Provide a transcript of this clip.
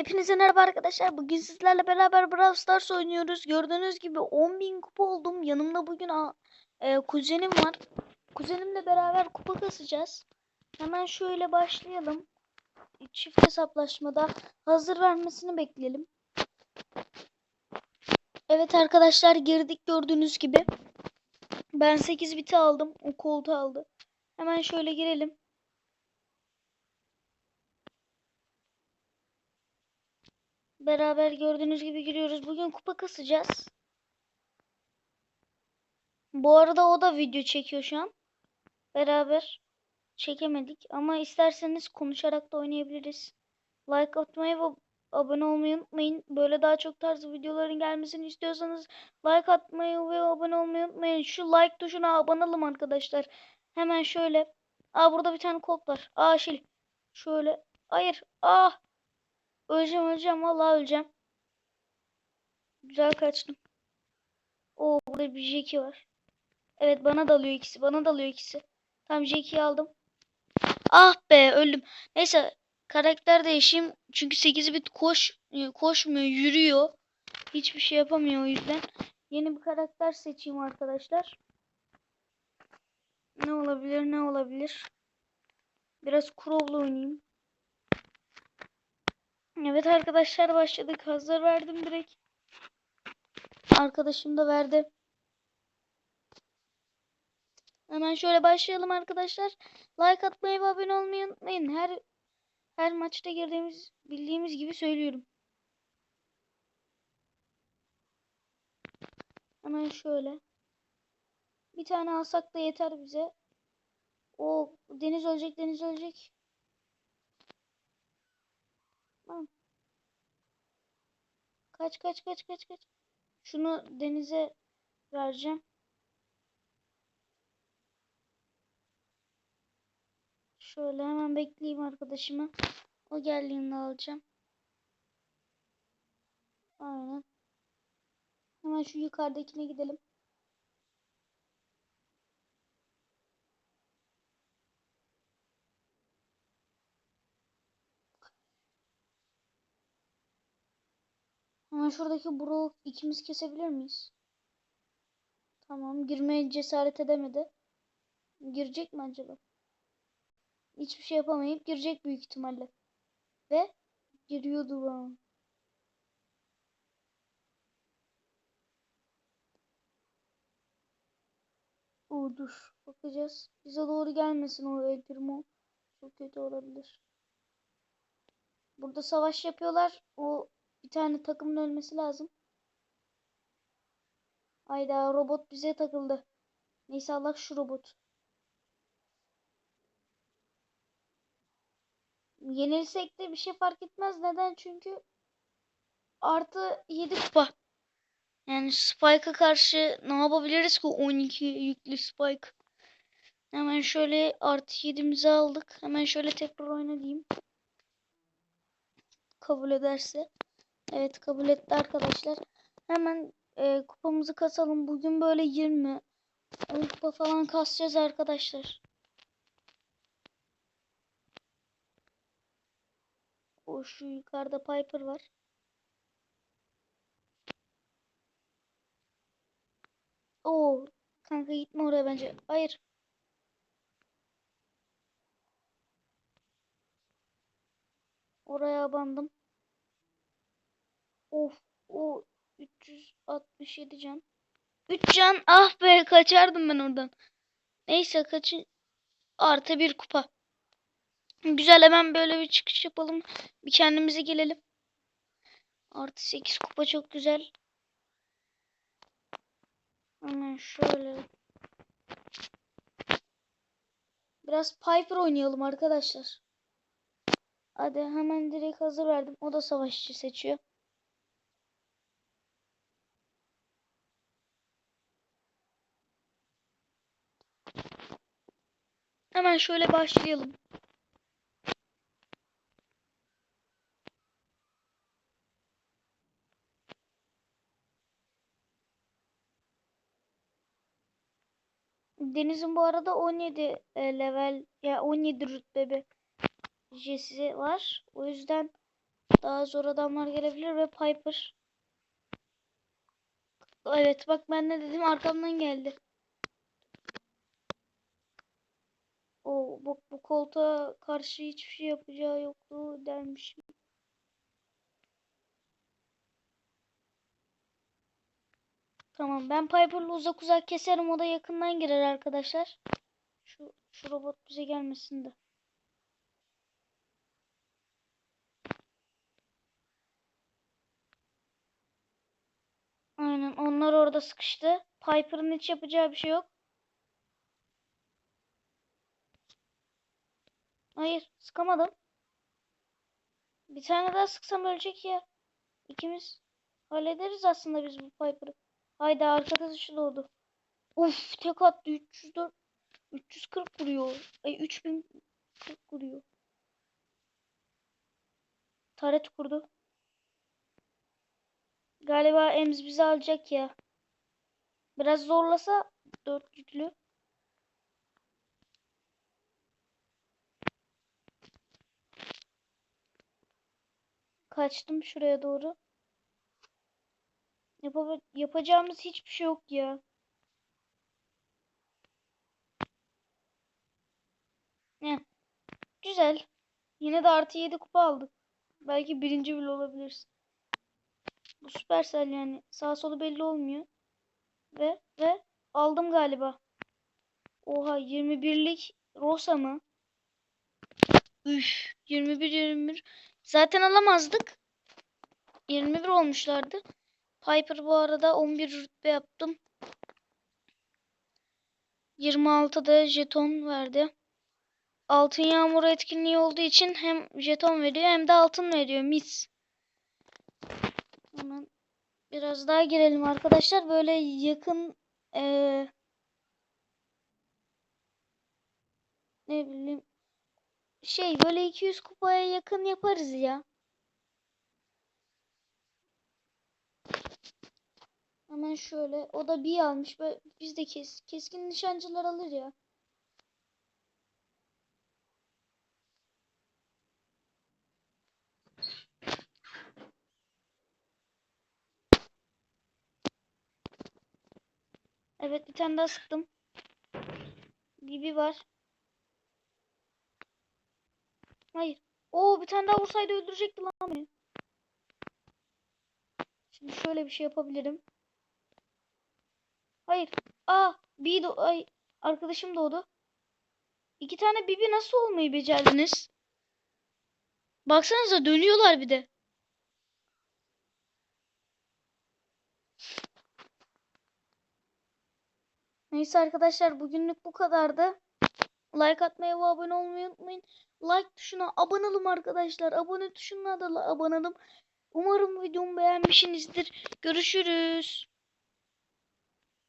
Hepinize merhaba arkadaşlar. Bugün sizlerle beraber Brawl Stars oynuyoruz. Gördüğünüz gibi 10.000 kupa oldum. Yanımda bugün e, kuzenim var. Kuzenimle beraber kupa kasacağız. Hemen şöyle başlayalım. Çift hesaplaşmada hazır vermesini bekleyelim. Evet arkadaşlar girdik gördüğünüz gibi. Ben 8 biti aldım. O koltuğu aldı. Hemen şöyle girelim. Beraber gördüğünüz gibi giriyoruz. Bugün kupa kasacağız. Bu arada o da video çekiyor şu an. Beraber çekemedik ama isterseniz konuşarak da oynayabiliriz. Like atmayı ve abone olmayı unutmayın. Böyle daha çok tarz videoların gelmesini istiyorsanız like atmayı ve abone olmayı unutmayın. Şu like tuşuna olun arkadaşlar. Hemen şöyle. Aa burada bir tane kod var. Aa şey. Şöyle. Hayır. Ah. Öleceğim öleceğim. Vallahi öleceğim. Güzel kaçtım. Oo burada bir Jackie var. Evet bana dalıyor ikisi. Bana dalıyor ikisi. Tam Jackie'yi aldım. Ah be öldüm. Neyse karakter değişeyim. Çünkü 8 bit koş koşmuyor, yürüyor. Hiçbir şey yapamıyor o yüzden. Yeni bir karakter seçeyim arkadaşlar. Ne olabilir? Ne olabilir? Biraz Crow'la oynayayım. Evet arkadaşlar başladık. Hazır verdim direkt. Arkadaşım da verdi. Hemen şöyle başlayalım arkadaşlar. Like atmayı ve abone olmayı unutmayın. Her her maçta girdiğimiz bildiğimiz gibi söylüyorum. Hemen şöyle. Bir tane alsak da yeter bize. O deniz ölecek, deniz ölecek. Tamam. Kaç kaç kaç kaç kaç. Şunu denize vereceğim. Şöyle hemen bekleyeyim arkadaşımı. O geldiğinde alacağım. Aynen. Hemen şu yukarıdakine gidelim. Şuradaki Brock ikimiz kesebilir miyiz? Tamam. Girmeye cesaret edemedi. Girecek mi acaba? Hiçbir şey yapamayıp girecek büyük ihtimalle. Ve giriyordu bana. Oo, dur. Bakacağız. Bize doğru gelmesin o El Primo. Çok kötü olabilir. Burada savaş yapıyorlar. O bir tane takımın ölmesi lazım. Hayda robot bize takıldı. Neyse Allah şu robot. Yenilsek de bir şey fark etmez. Neden? Çünkü artı 7 kupa. Yani Spike'a karşı ne yapabiliriz ki 12 yüklü Spike. Hemen şöyle artı 7'mizi aldık. Hemen şöyle tekrar oyna diyeyim. Kabul ederse. Evet kabul etti arkadaşlar. Hemen e, kupamızı kasalım. Bugün böyle 20 10 kupa falan kasacağız arkadaşlar. O şu yukarıda Piper var. Oo kanka gitme oraya bence. Hayır. Oraya abandım. Of o 367 can. 3 can ah be kaçardım ben oradan. Neyse kaçın. Artı bir kupa. Güzel hemen böyle bir çıkış yapalım. Bir kendimize gelelim. Artı 8 kupa çok güzel. Hemen şöyle. Biraz Piper oynayalım arkadaşlar. Hadi hemen direkt hazır verdim. O da savaşçı seçiyor. Hemen şöyle başlayalım. Deniz'in bu arada 17 e, level ya 17 rütbe bir jesi var. O yüzden Daha zor adamlar gelebilir ve Piper. Evet bak ben ne dedim arkamdan geldi. O bu, bu koltuğa karşı hiçbir şey yapacağı yoktu dermişim. Tamam ben Piper'la uzak uzak keserim o da yakından girer arkadaşlar. Şu, şu robot bize gelmesin de. Aynen onlar orada sıkıştı. Piper'ın hiç yapacağı bir şey yok. Hayır sıkamadım. Bir tane daha sıksam ölecek ya. İkimiz hallederiz aslında biz bu Piper'ı. Haydi arkadaşı doğdu. Uf tek attı 304 340 vuruyor. Ay 3040 vuruyor. Taret kurdu. Galiba Ems bizi alacak ya. Biraz zorlasa dört yüklü. Kaçtım şuraya doğru. Yapa- yapacağımız hiçbir şey yok ya. Ne? Güzel. Yine de artı 7 kupa aldık. Belki birinci bile olabiliriz. Bu Supercell yani. Sağ solu belli olmuyor. Ve ve aldım galiba. Oha 21'lik Rosa mı? Üf 21 21. Zaten alamazdık. 21 olmuşlardı. Piper bu arada 11 rütbe yaptım. 26'da jeton verdi. Altın yağmuru etkinliği olduğu için hem jeton veriyor hem de altın veriyor. Mis. Hemen biraz daha girelim arkadaşlar. Böyle yakın eee, ne bileyim şey böyle 200 kupaya yakın yaparız ya. Hemen şöyle. O da bir almış. Biz de kes, keskin nişancılar alır ya. Evet bir tane daha sıktım. Bibi var. Hayır. Oo bir tane daha vursaydı öldürecekti lan beni. Şimdi şöyle bir şey yapabilirim. Hayır. Aa, bir do ay arkadaşım doğdu. İki tane bibi nasıl olmayı becerdiniz? Baksanıza dönüyorlar bir de. Neyse arkadaşlar bugünlük bu kadardı. Like atmayı ve abone olmayı unutmayın. Like tuşuna olun arkadaşlar. Abone tuşuna da olun. Umarım videomu beğenmişsinizdir. Görüşürüz.